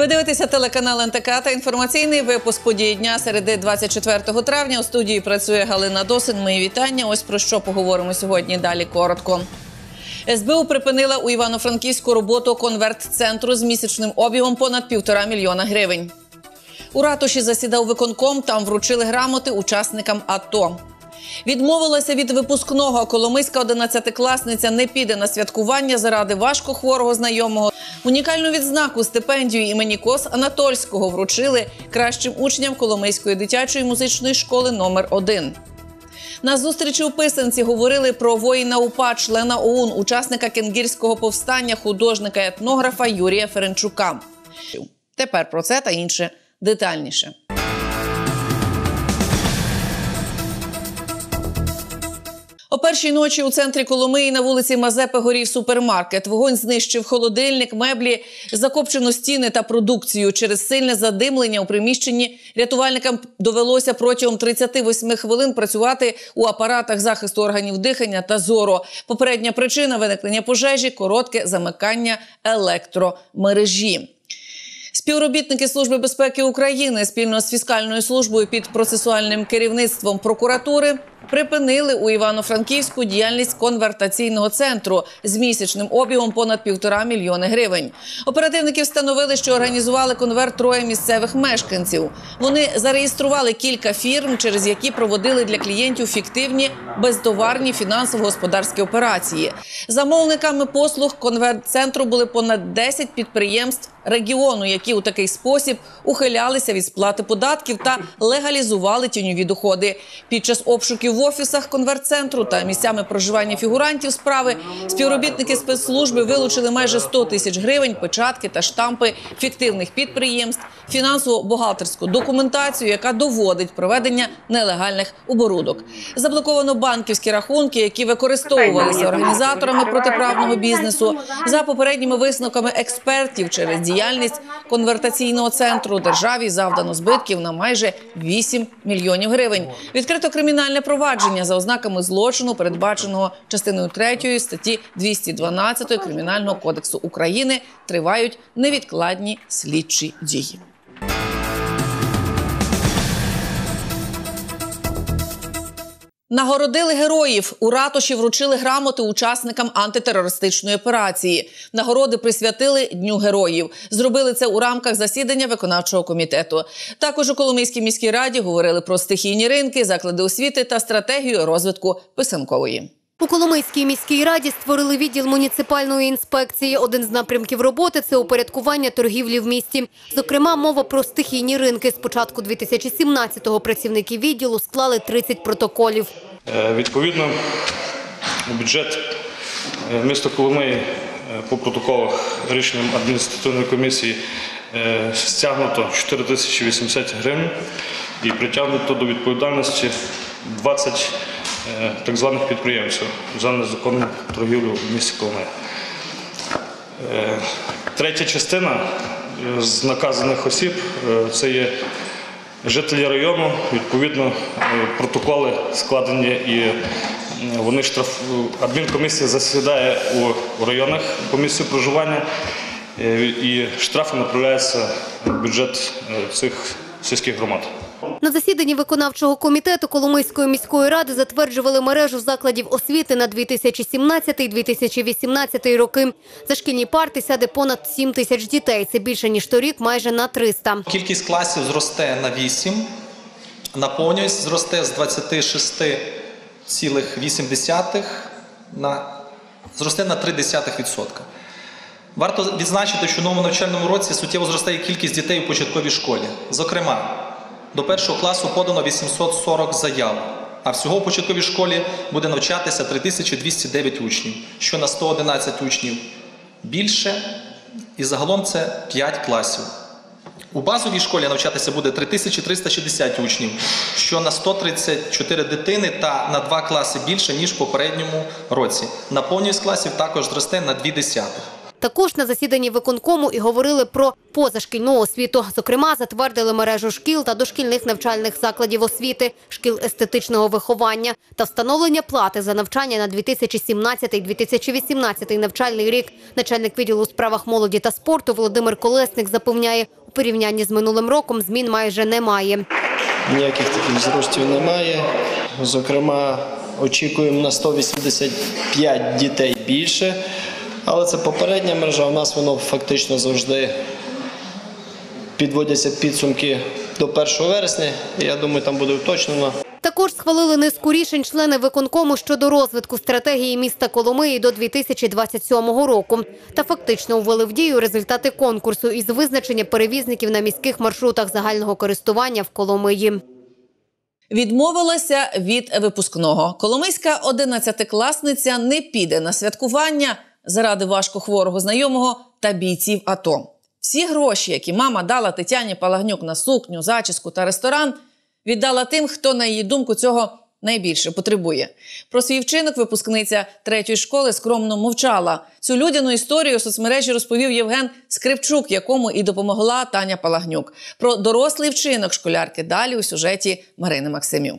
Ви дивитеся телеканал НТК та інформаційний випуск події дня середи 24 травня. У студії працює Галина Досин. Мої вітання. Ось про що поговоримо сьогодні. Далі коротко. СБУ припинила у Івано-Франківську роботу конверт-центру з місячним обігом понад півтора мільйона гривень. У ратуші засідав виконком. Там вручили грамоти учасникам АТО. Відмовилася від випускного. Коломийська одинадцятикласниця не піде на святкування заради важко хворого знайомого. Унікальну відзнаку стипендію імені Кос Анатольського вручили кращим учням Коломийської дитячої музичної школи номер 1 на зустрічі у писанці говорили про воїна УПА, члена ОУН, учасника кенгірського повстання, художника етнографа Юрія Ференчука. Тепер про це та інше детальніше. О першій ночі у центрі Коломиї на вулиці Мазепи горів супермаркет. Вогонь знищив холодильник, меблі, закопчено стіни та продукцію. Через сильне задимлення у приміщенні рятувальникам довелося протягом 38 хвилин працювати у апаратах захисту органів дихання та зору. Попередня причина виникнення пожежі коротке замикання електромережі. Співробітники Служби безпеки України спільно з фіскальною службою під процесуальним керівництвом прокуратури припинили у Івано-Франківську діяльність конвертаційного центру з місячним обігом понад півтора мільйони гривень. Оперативники встановили, що організували конверт троє місцевих мешканців. Вони зареєстрували кілька фірм, через які проводили для клієнтів фіктивні безтоварні фінансово-господарські операції. Замовниками послуг конверт-центру були понад 10 підприємств регіону, які у такий спосіб ухилялися від сплати податків та легалізували тіньові доходи. Під час обшуків в офісах конверт-центру та місцями проживання фігурантів справи співробітники спецслужби вилучили майже 100 тисяч гривень, печатки та штампи фіктивних підприємств, фінансово-бухгалтерську документацію, яка доводить проведення нелегальних оборудок. Заблоковано банківські рахунки, які використовувалися організаторами протиправного бізнесу. За попередніми висновками експертів через діяльність конвертаційного центру державі завдано збитків на майже 8 мільйонів гривень. Відкрито кримінальне провадження за ознаками злочину, передбаченого частиною 3 статті 212 кримінального кодексу України. Тривають невідкладні слідчі дії. Нагородили героїв у ратуші вручили грамоти учасникам антитерористичної операції. Нагороди присвятили Дню героїв. Зробили це у рамках засідання виконавчого комітету. Також у Коломийській міській раді говорили про стихійні ринки, заклади освіти та стратегію розвитку писанкової. У Коломийській міській раді створили відділ муніципальної інспекції. Один з напрямків роботи – це упорядкування торгівлі в місті. Зокрема, мова про стихійні ринки. З початку 2017-го працівники відділу склали 30 протоколів. Е, Відповідно, бюджет е, міста Коломиї е, по протоколах рішенням адміністративної комісії стягнуто 4 тисячі 80 гривень і притягнуто до відповідальності 20 е, так званих підприємців за незаконну торгівлю в місті Коломиї. Е, Третя частина е, з наказаних осіб е, це є жителі району. Відповідно, е, протоколи складені і е, вони штраф... адмінкомісія засідає у районах по місцю проживання е, і штрафи направляються в бюджет е, цих сільських громад. На засіданні виконавчого комітету Коломийської міської ради затверджували мережу закладів освіти на 2017-2018 роки. За шкільні парти сяде понад 7 тисяч дітей. Це більше, ніж торік, майже на 300. Кількість класів зросте на 8, наповнюваність зросте з 26,8 на зросте на 0,3%. Варто відзначити, що в новому навчальному році суттєво зростає кількість дітей у початковій школі. Зокрема, до першого класу подано 840 заяв, а всього у початковій школі буде навчатися 3209 учнів, що на 111 учнів більше, і загалом це 5 класів. У базовій школі навчатися буде 3360 учнів, що на 134 дитини та на 2 класи більше, ніж в попередньому році. Наповнюваність класів також зросте на 2 десятих. Також на засіданні виконкому і говорили про позашкільну освіту. Зокрема, затвердили мережу шкіл та дошкільних навчальних закладів освіти, шкіл естетичного виховання та встановлення плати за навчання на 2017-2018 навчальний рік. Начальник відділу у справах молоді та спорту Володимир Колесник запевняє, у порівнянні з минулим роком змін майже немає. Ніяких таких зростів немає. Зокрема, очікуємо на 185 дітей більше, але це попередня мережа. У нас воно фактично завжди підводяться підсумки до 1 вересня. І я думаю, там буде уточнено. Також схвалили низку рішень члени виконкому щодо розвитку стратегії міста Коломиї до 2027 року. Та фактично ввели в дію результати конкурсу із визначення перевізників на міських маршрутах загального користування в Коломиї. Відмовилася від випускного. Коломийська одинадцятикласниця не піде на святкування заради важкохворого знайомого та бійців АТО. Всі гроші, які мама дала Тетяні Палагнюк на сукню, зачіску та ресторан, віддала тим, хто, на її думку, цього найбільше потребує. Про свій вчинок випускниця третьої школи скромно мовчала. Цю людяну історію у соцмережі розповів Євген Скрипчук, якому і допомогла Таня Палагнюк. Про дорослий вчинок школярки далі у сюжеті Марини Максимів.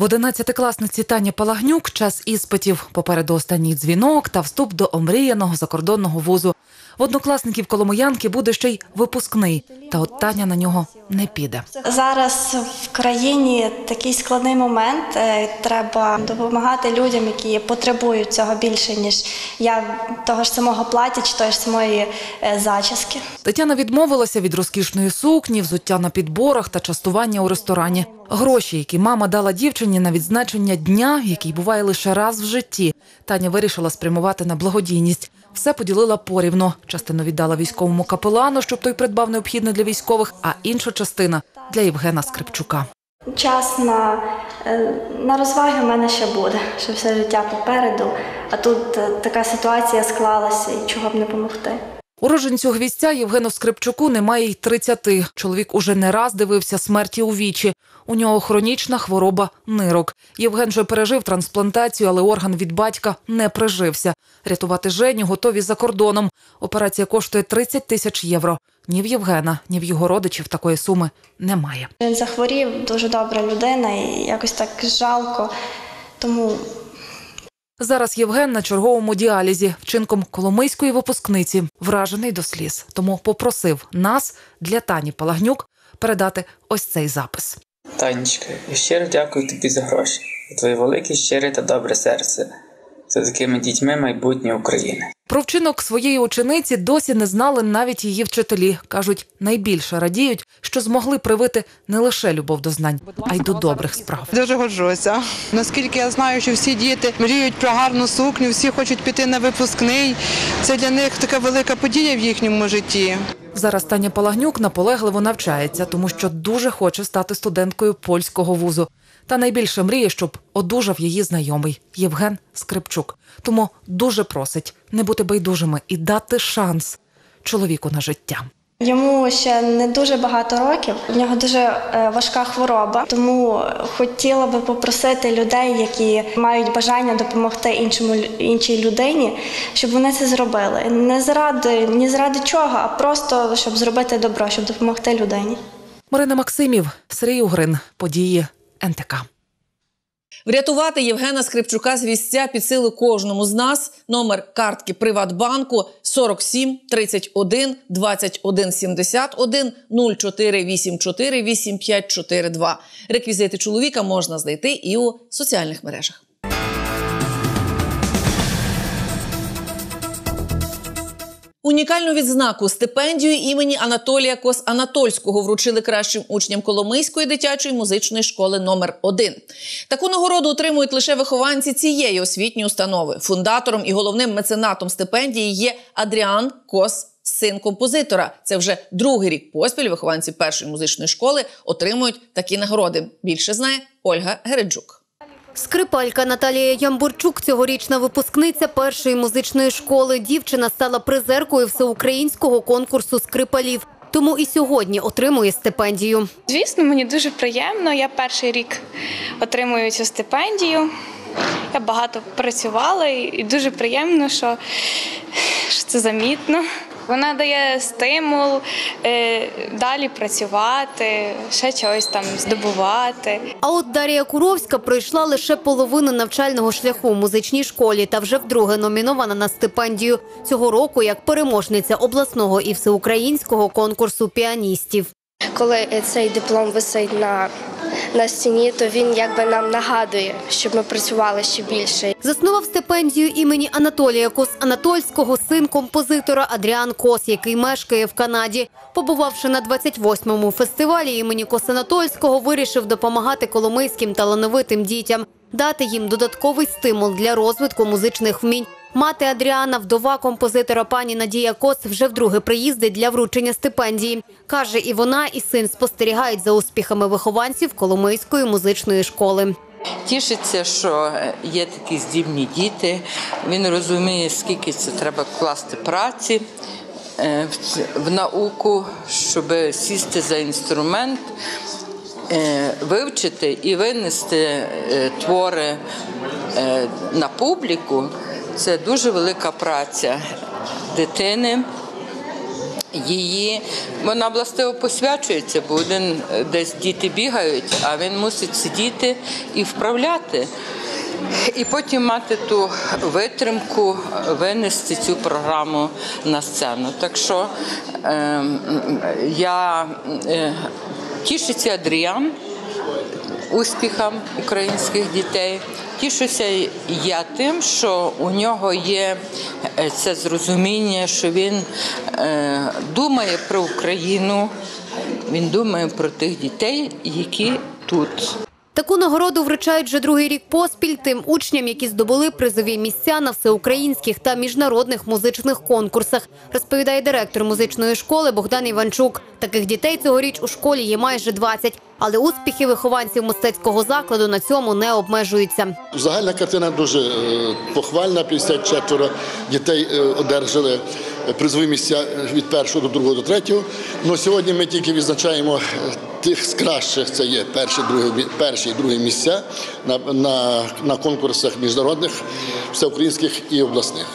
В одинадцятикласниці Тані Палагнюк час іспитів, попереду останній дзвінок та вступ до омріяного закордонного вузу. В однокласників Коломиянки буде ще й випускний, та от Таня на нього не піде. Зараз в країні такий складний момент. Е, Треба допомагати людям, які потребують цього більше, ніж я того ж самого плаття чи тої ж самої е, зачіски. Тетяна відмовилася від розкішної сукні, взуття на підборах та частування у ресторані. Гроші, які мама дала дівчині на відзначення дня, який буває лише раз в житті. Таня вирішила спрямувати на благодійність. Все поділила порівно. Частину віддала військовому капелану, щоб той придбав необхідне для військових, а інша частина для Євгена Скрипчука. Час на, е, на розваги в мене ще буде, що все життя попереду. А тут е, така ситуація склалася і чого б не допомогти. Уроженцю гвістя Євгену Скрипчуку немає й 30. Чоловік уже не раз дивився смерті у вічі. У нього хронічна хвороба нирок. Євген же пережив трансплантацію, але орган від батька не прижився. Рятувати Женю готові за кордоном. Операція коштує 30 тисяч євро. Ні в Євгена, ні в його родичів такої суми немає. Він захворів, дуже добра людина, і якось так жалко. Тому Зараз Євген на черговому діалізі вчинком коломийської випускниці, вражений до сліз. Тому попросив нас для Тані Палагнюк передати ось цей запис. Танечка, я щиро дякую тобі за гроші, за твоє велике, щире та добре серце, за такими дітьми майбутнє України. Про вчинок своєї учениці досі не знали навіть її вчителі. кажуть, найбільше радіють, що змогли привити не лише любов до знань, а й до добрих справ. Дуже горжуся. Наскільки я знаю, що всі діти мріють про гарну сукню, всі хочуть піти на випускний. Це для них така велика подія в їхньому житті. Зараз Таня Палагнюк наполегливо навчається, тому що дуже хоче стати студенткою польського вузу. Та найбільше мріє, щоб одужав її знайомий Євген Скрипчук. Тому дуже просить не бути байдужими і дати шанс чоловіку на життя. Йому ще не дуже багато років. У нього дуже е, важка хвороба, тому хотіла би попросити людей, які мають бажання допомогти іншому іншій людині, щоб вони це зробили. Не заради ні заради чого, а просто щоб зробити добро, щоб допомогти людині. Марина Максимів, Сергій Угрин, події НТК. Врятувати Євгена Скрипчука з вісця під сили кожному з нас. Номер картки Приватбанку 47 31 21 71 0484 8542. Реквізити чоловіка можна знайти і у соціальних мережах. Унікальну відзнаку стипендію імені Анатолія Кос-Анатольського вручили кращим учням Коломийської дитячої музичної школи номер 1 Таку нагороду отримують лише вихованці цієї освітньої установи. Фундатором і головним меценатом стипендії є Адріан Кос. Син композитора, це вже другий рік поспіль. Вихованці першої музичної школи отримують такі нагороди. Більше знає Ольга Гереджук. Скрипалька Наталія Ямбурчук, цьогорічна випускниця першої музичної школи. Дівчина стала призеркою всеукраїнського конкурсу скрипалів. Тому і сьогодні отримує стипендію. Звісно, мені дуже приємно. Я перший рік отримую цю стипендію. Я багато працювала і дуже приємно, що, що це замітно. Вона дає стимул е, далі працювати, ще чогось там здобувати. А от Дар'я Куровська пройшла лише половину навчального шляху у музичній школі та вже вдруге номінована на стипендію цього року як переможниця обласного і всеукраїнського конкурсу піаністів. Коли цей диплом висить на, на стіні, то він якби нам нагадує, щоб ми працювали ще більше. Заснував стипендію імені Анатолія Кос-Анатольського син композитора Адріан Кос, який мешкає в Канаді. Побувавши на 28-му фестивалі імені Кос-Анатольського, вирішив допомагати коломийським талановитим дітям, дати їм додатковий стимул для розвитку музичних вмінь. Мати Адріана, вдова композитора пані Надія Кос, вже вдруге приїздить для вручення стипендії. Каже, і вона, і син спостерігають за успіхами вихованців Коломийської музичної школи. Тішиться, що є такі здібні діти. Він розуміє, скільки це треба вкласти праці е, в- науку, щоб сісти за інструмент, е, вивчити і винести е, твори е, на публіку. Це дуже велика праця дитини. Її вона властиво посвячується, бо один е, десь діти бігають, а він мусить сидіти і вправляти. І потім мати ту витримку винести цю програму на сцену. Так що е, я е, тішиться Адріан успіхам українських дітей. Тішуся я тим, що у нього є е, це зрозуміння, що він е, думає про Україну, він думає про тих дітей, які тут. Таку нагороду вручають вже другий рік поспіль тим учням, які здобули призові місця на всеукраїнських та міжнародних музичних конкурсах, розповідає директор музичної школи Богдан Іванчук. Таких дітей цьогоріч у школі є майже 20, але успіхи вихованців мистецького закладу на цьому не обмежуються. Загальна картина дуже е, похвальна. 54 дітей е, одержали місця від першого до другого до третього. Ну сьогодні ми тільки відзначаємо е, тих з кращих. Це є перші, другі, перші і другі місця на, на, на конкурсах міжнародних, всеукраїнських і обласних.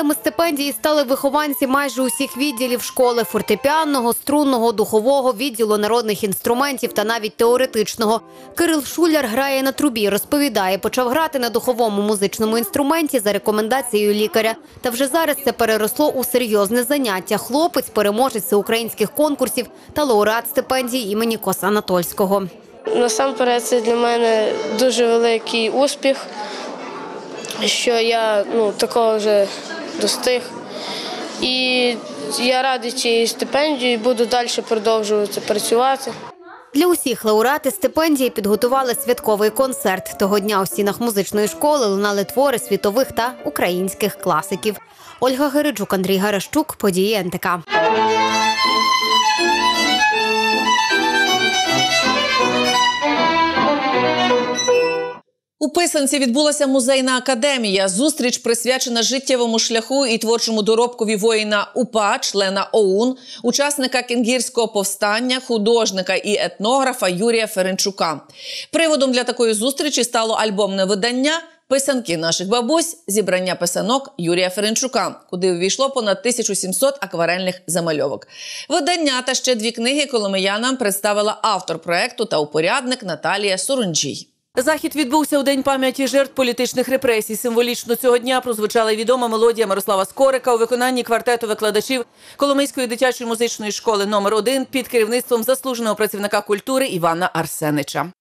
Лауреатами стипендії стали вихованці майже усіх відділів школи фортепіанного, струнного, духового, відділу народних інструментів та навіть теоретичного. Кирил Шуляр грає на трубі. Розповідає, почав грати на духовому музичному інструменті за рекомендацією лікаря. Та вже зараз це переросло у серйозне заняття. Хлопець, переможець всеукраїнських конкурсів та лауреат стипендії імені Коса Анатольського. Насамперед, це для мене дуже великий успіх, що я ну, такого вже достиг. І я радий цієї стипендії, буду далі продовжувати працювати. Для усіх лауреати стипендії підготували святковий концерт. Того дня у стінах музичної школи лунали твори світових та українських класиків. Ольга Гериджук, Андрій Гарашчук, події НТК. У Писанці відбулася музейна академія. Зустріч присвячена життєвому шляху і творчому доробкові воїна УПА, члена ОУН, учасника кенгірського повстання, художника і етнографа Юрія Ференчука. Приводом для такої зустрічі стало альбомне видання Писанки наших бабусь, зібрання писанок Юрія Ференчука, куди увійшло понад 1700 акварельних замальовок. Видання та ще дві книги коломиянам представила автор проекту та упорядник Наталія Сурунджій. Захід відбувся у день пам'яті жертв політичних репресій. Символічно цього дня прозвучала відома мелодія Мирослава Скорика у виконанні квартету викладачів Коломийської дитячої музичної школи номер 1 під керівництвом заслуженого працівника культури Івана Арсенича.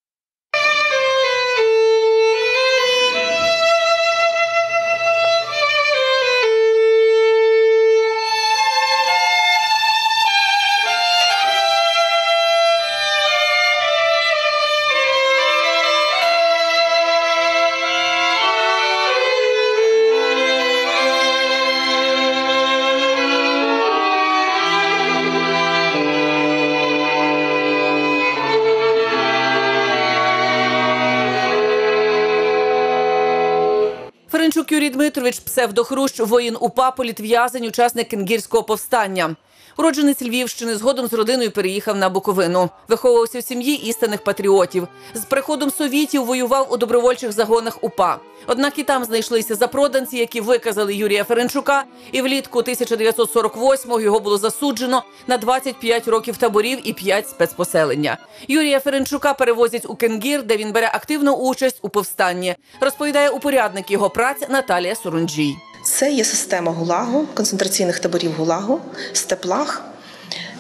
Дмитрович, псевдохрущ, воїн УПА, політв'язень, учасник кенгірського повстання. Уродженець Львівщини згодом з родиною переїхав на Буковину. Виховувався в сім'ї істинних патріотів. З приходом совітів воював у добровольчих загонах УПА. Однак і там знайшлися запроданці, які виказали Юрія Ференчука, і влітку 1948-го його було засуджено на 25 років таборів і 5 спецпоселення. Юрія Ференчука перевозять у Кенгір, де він бере активну участь у повстанні. Розповідає упорядник його праць Наталія Сурунджій. Це є система ГУЛАГу, концентраційних таборів ГУЛАГу, степлах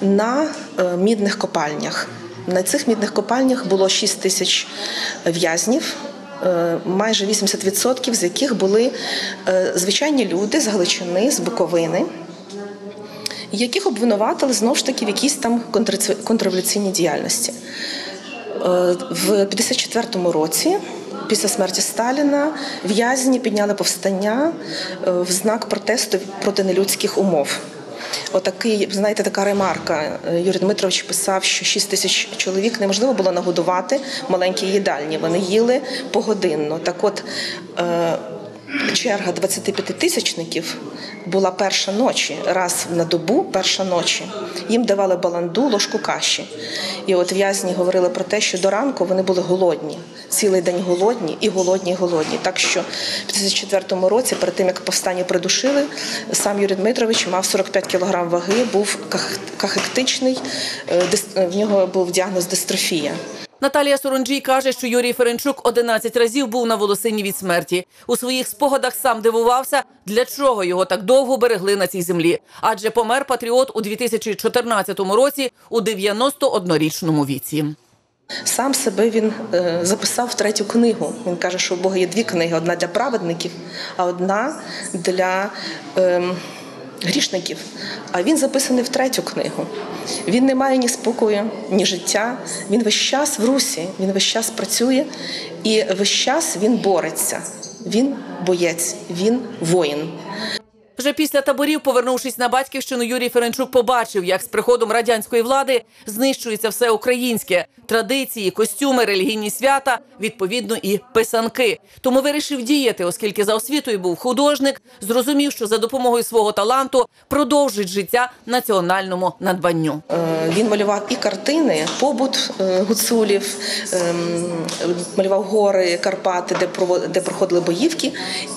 на е, мідних копальнях. На цих мідних копальнях було 6 тисяч в'язнів, е, майже 80% з яких були е, звичайні люди з Галичини, з Буковини, яких обвинуватили знову ж таки в якійсь там контрреволюційній діяльності. В 54-му році, після смерті Сталіна, в'язні підняли повстання е, в знак протесту проти нелюдських умов. Отакий, знаєте, така ремарка. Е, Юрій Дмитрович писав, що 6 тисяч чоловік неможливо було нагодувати маленькі їдальні. Вони їли погодинно. Так от е, черга 25-тисячників була перша ночі, раз на добу, перша ночі. Їм давали баланду, ложку каші. І от в'язні говорили про те, що до ранку вони були голодні, цілий день голодні і голодні, і голодні. Так що в 2004 році, перед тим як повстання придушили, сам Юрій Дмитрович мав 45 кг ваги, був кахектичний, е, в нього був діагноз дистрофія. Наталія Сурунджій каже, що Юрій Ференчук 11 разів був на волосині від смерті. У своїх спогадах сам дивувався, для чого його так довго берегли на цій землі. Адже помер патріот у 2014 році у 91-річному віці. Сам себе він е, записав в третю книгу. Він каже, що у Бога є дві книги: одна для праведників, а одна для ем, грішників. А він записаний в третю книгу. Він не має ні спокою, ні життя. Він весь час в русі, він весь час працює і весь час він бореться. Він боєць, він воїн. Вже після таборів, повернувшись на батьківщину, Юрій Ференчук побачив, як з приходом радянської влади знищується все українське традиції, костюми, релігійні свята, відповідно і писанки. Тому вирішив діяти, оскільки за освітою був художник, зрозумів, що за допомогою свого таланту продовжить життя національному надбанню. Е, Він малював і картини, побут е, гуцулів, ем, малював гори, Карпати, де проходили боївки.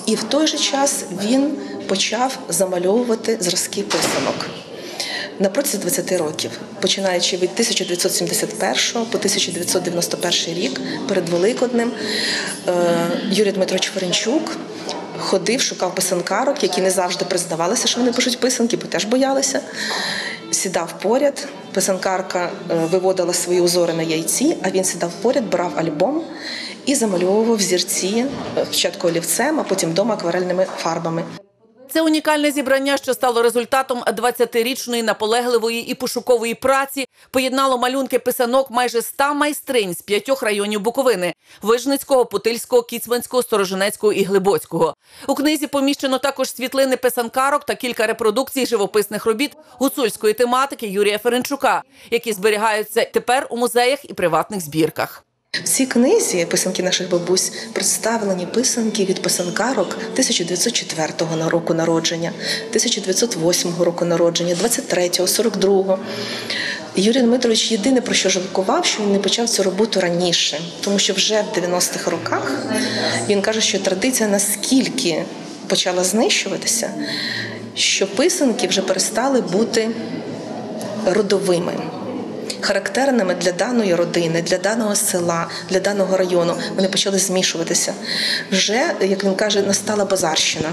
І в той же час він почав замальовувати зразки писанок. На протязі 20 років, починаючи від 1971 по 1991 рік, перед Великоднем, е, Юрій Дмитрович Ференчук ходив, шукав писанкарок, які не завжди признавалися, що вони пишуть писанки, бо теж боялися. Сідав поряд, писанкарка е, виводила свої узори на яйці, а він сідав поряд, брав альбом і замальовував зірці е, спочатку олівцем, а потім вдома акварельними фарбами. Це унікальне зібрання, що стало результатом 20-річної наполегливої і пошукової праці, поєднало малюнки писанок майже 100 майстринь з п'ятьох районів Буковини: Вижницького, Путильського, Кіцманського, Сторожинецького і Глибоцького. У книзі поміщено також світлини писанкарок та кілька репродукцій живописних робіт гуцульської тематики Юрія Ференчука, які зберігаються тепер у музеях і приватних збірках. В цій книзі писанки наших бабусь представлені писанки від писанкарок 1904 на- року народження, 1908 року народження, 23-го, 42-го. Юрій Дмитрович єдине про що жалкував, що він не почав цю роботу раніше, тому що вже в 90-х роках він каже, що традиція наскільки почала знищуватися, що писанки вже перестали бути родовими характерними для даної родини, для даного села, для даного району. Вони почали змішуватися. Вже, як він каже, настала базарщина.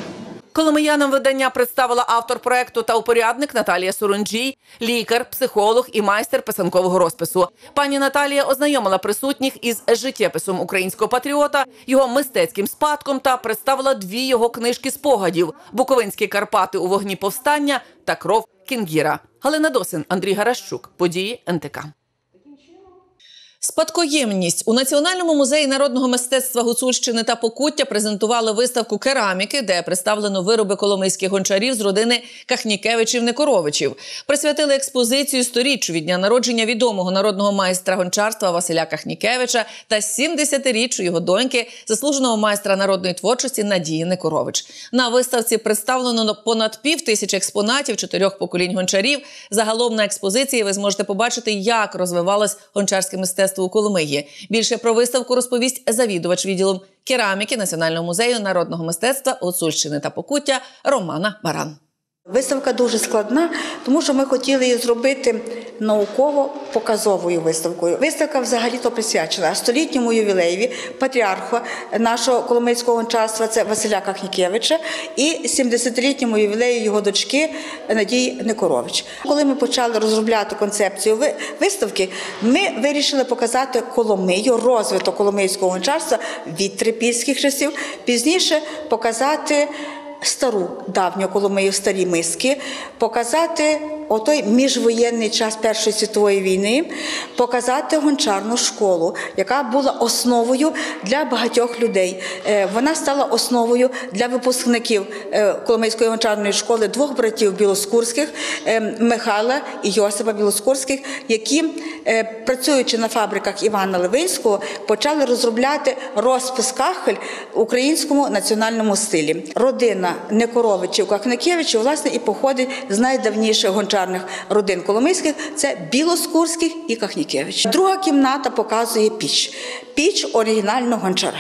Коломиянам видання представила автор проекту та упорядник Наталія Сурунджій, лікар, психолог і майстер писанкового розпису. Пані Наталія ознайомила присутніх із життєписом українського патріота, його мистецьким спадком та представила дві його книжки спогадів: Буковинські Карпати у вогні повстання та кров Кінгіра. Галина Досин, Андрій Гаращук. Події НТК. Спадкоємність у Національному музеї народного мистецтва Гуцульщини та Покуття презентували виставку кераміки, де представлено вироби коломийських гончарів з родини Кахнікевичів Некоровичів. Присвятили експозицію сторіччю від дня народження відомого народного майстра гончарства Василя Кахнікевича та 70-річчю його доньки, заслуженого майстра народної творчості Надії Некорович. На виставці представлено понад пів тисячі експонатів чотирьох поколінь гончарів. Загалом на експозиції ви зможете побачити, як розвивалось гончарське мистецтво у Коломиї. Більше про виставку розповість завідувач відділом кераміки Національного музею народного мистецтва Гуцульщини та Покуття Романа Баран. Виставка дуже складна, тому що ми хотіли її зробити науково-показовою виставкою. Виставка взагалі-то присвячена столітньому ювілеєві патріарха нашого коломийського гончарства, це Василя Кахнікевича, і 70-літньому ювілею його дочки Надії Никорович. Коли ми почали розробляти концепцію виставки, ми вирішили показати Коломию, розвиток коломийського гончарства від трипільських часів, пізніше показати стару давню Коломию, старі миски, показати отой міжвоєнний час Першої світової війни, показати гончарну школу, яка була основою для багатьох людей. Е, Вона стала основою для випускників е, Коломийської гончарної школи двох братів білоскурських е, Михайла і Йосипа Білоскурських, які, працюючи на фабриках Івана Левинського, почали розробляти розпис кахель в українському національному стилі. Родина Некоровичів Кахникевичів власне і походить з найдавніших гончарних родин коломийських це Білоскурських і Кахнікевич. Друга кімната показує піч. Піч оригінального гончара.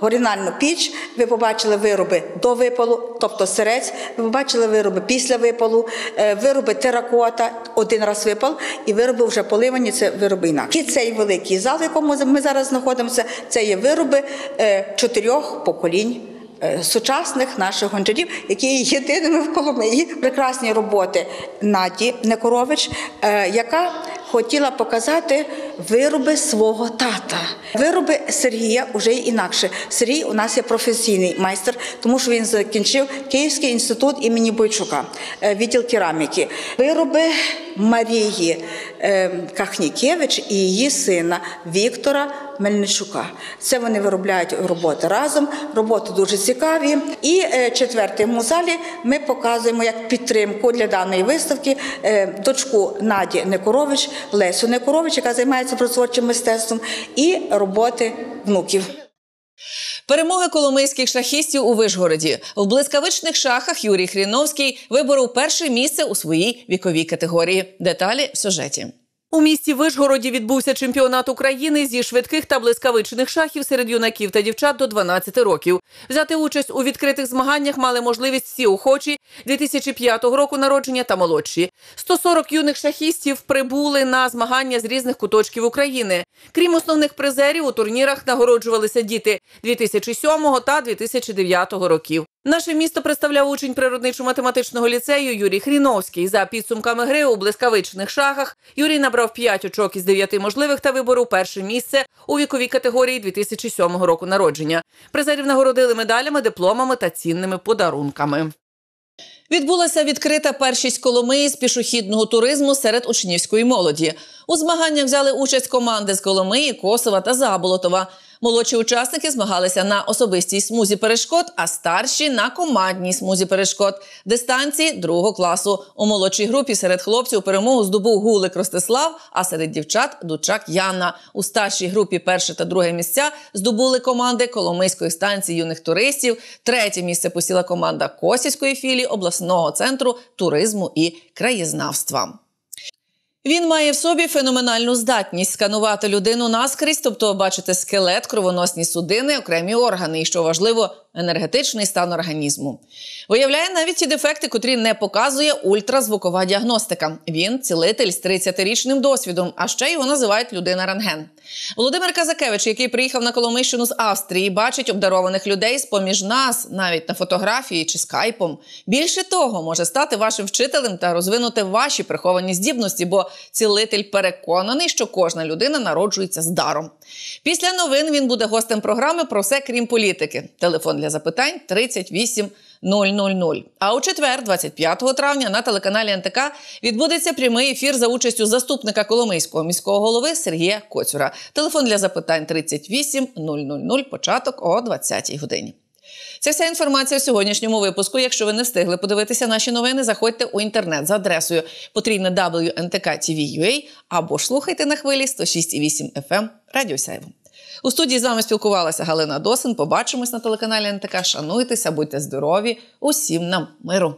Горінальну піч, ви побачили вироби до випалу, тобто сирець, ви побачили вироби після випалу, е, вироби теракота, один раз випал, і вироби вже поливані, це вироби інакші. І цей великий зал, в якому ми зараз знаходимося, це є вироби е, чотирьох поколінь. Е, Сучасних наших гончарів, які є єдиними в Коломиї, прекрасні роботи Наді Некорович, е, яка хотіла показати вироби свого тата. Вироби Сергія вже інакше. Сергій у нас є професійний майстер, тому що він закінчив Київський інститут імені Бойчука, е, відділ кераміки. Вироби Марії Кахнікевич і її сина Віктора Мельничука. Це вони виробляють роботи разом. Роботи дуже цікаві. І е, четвертому залі ми показуємо як підтримку для даної виставки е, дочку Наді Некорович, Лесю Некорович, яка займається працотворчим мистецтвом, і роботи внуків. Перемоги коломийських шахістів у Вишгороді в блискавичних шахах Юрій Хріновський виборов перше місце у своїй віковій категорії. Деталі в сюжеті. У місті Вишгороді відбувся чемпіонат України зі швидких та блискавичних шахів серед юнаків та дівчат до 12 років. Взяти участь у відкритих змаганнях мали можливість всі охочі 2005 року народження та молодші. 140 юних шахістів прибули на змагання з різних куточків України. Крім основних призерів, у турнірах нагороджувалися діти 2007 та 2009 років. Наше місто представляв учень природничо-математичного ліцею Юрій Хріновський. За підсумками гри у блискавичних шахах Юрій набрав 5 очок із 9 можливих та виборов перше місце у віковій категорії 2007 року народження. Призерів нагородили медалями, дипломами та цінними подарунками. Відбулася відкрита першість Коломиї з пішохідного туризму серед учнівської молоді. У змаганнях взяли участь команди з Коломиї, Косова та Заболотова. Молодші учасники змагалися на особистій смузі перешкод, а старші на командній смузі перешкод дистанції другого класу. У молодшій групі серед хлопців перемогу здобув Гулик Ростислав, а серед дівчат Дучак Яна. У старшій групі перше та друге місця здобули команди Коломийської станції юних туристів. Третє місце посіла команда Косівської філії обласного центру туризму і краєзнавства. Він має в собі феноменальну здатність сканувати людину наскрізь, тобто бачити скелет, кровоносні судини, окремі органи, і що важливо, енергетичний стан організму. Виявляє навіть ті дефекти, котрі не показує ультразвукова діагностика. Він цілитель з 30-річним досвідом, а ще його називають людина рентген. Володимир Казакевич, який приїхав на Коломийщину з Австрії, бачить обдарованих людей з поміж нас, навіть на фотографії чи скайпом. Більше того, може стати вашим вчителем та розвинути ваші приховані здібності, бо цілитель переконаний, що кожна людина народжується з даром. Після новин він буде гостем програми про все крім політики. Телефон для запитань 38 000. А у четвер, 25 травня, на телеканалі НТК відбудеться прямий ефір за участю заступника Коломийського міського голови Сергія Коцюра. Телефон для запитань 38 000, початок о 20-й годині. Це вся інформація у сьогоднішньому випуску. Якщо ви не встигли подивитися наші новини, заходьте у інтернет за адресою потрібне WNTK.TV.ua або ж слухайте на хвилі 106,8 FM Радіо Сяйво. У студії з вами спілкувалася Галина Досин. Побачимось на телеканалі НТК. Шануйтеся, будьте здорові. Усім нам миру.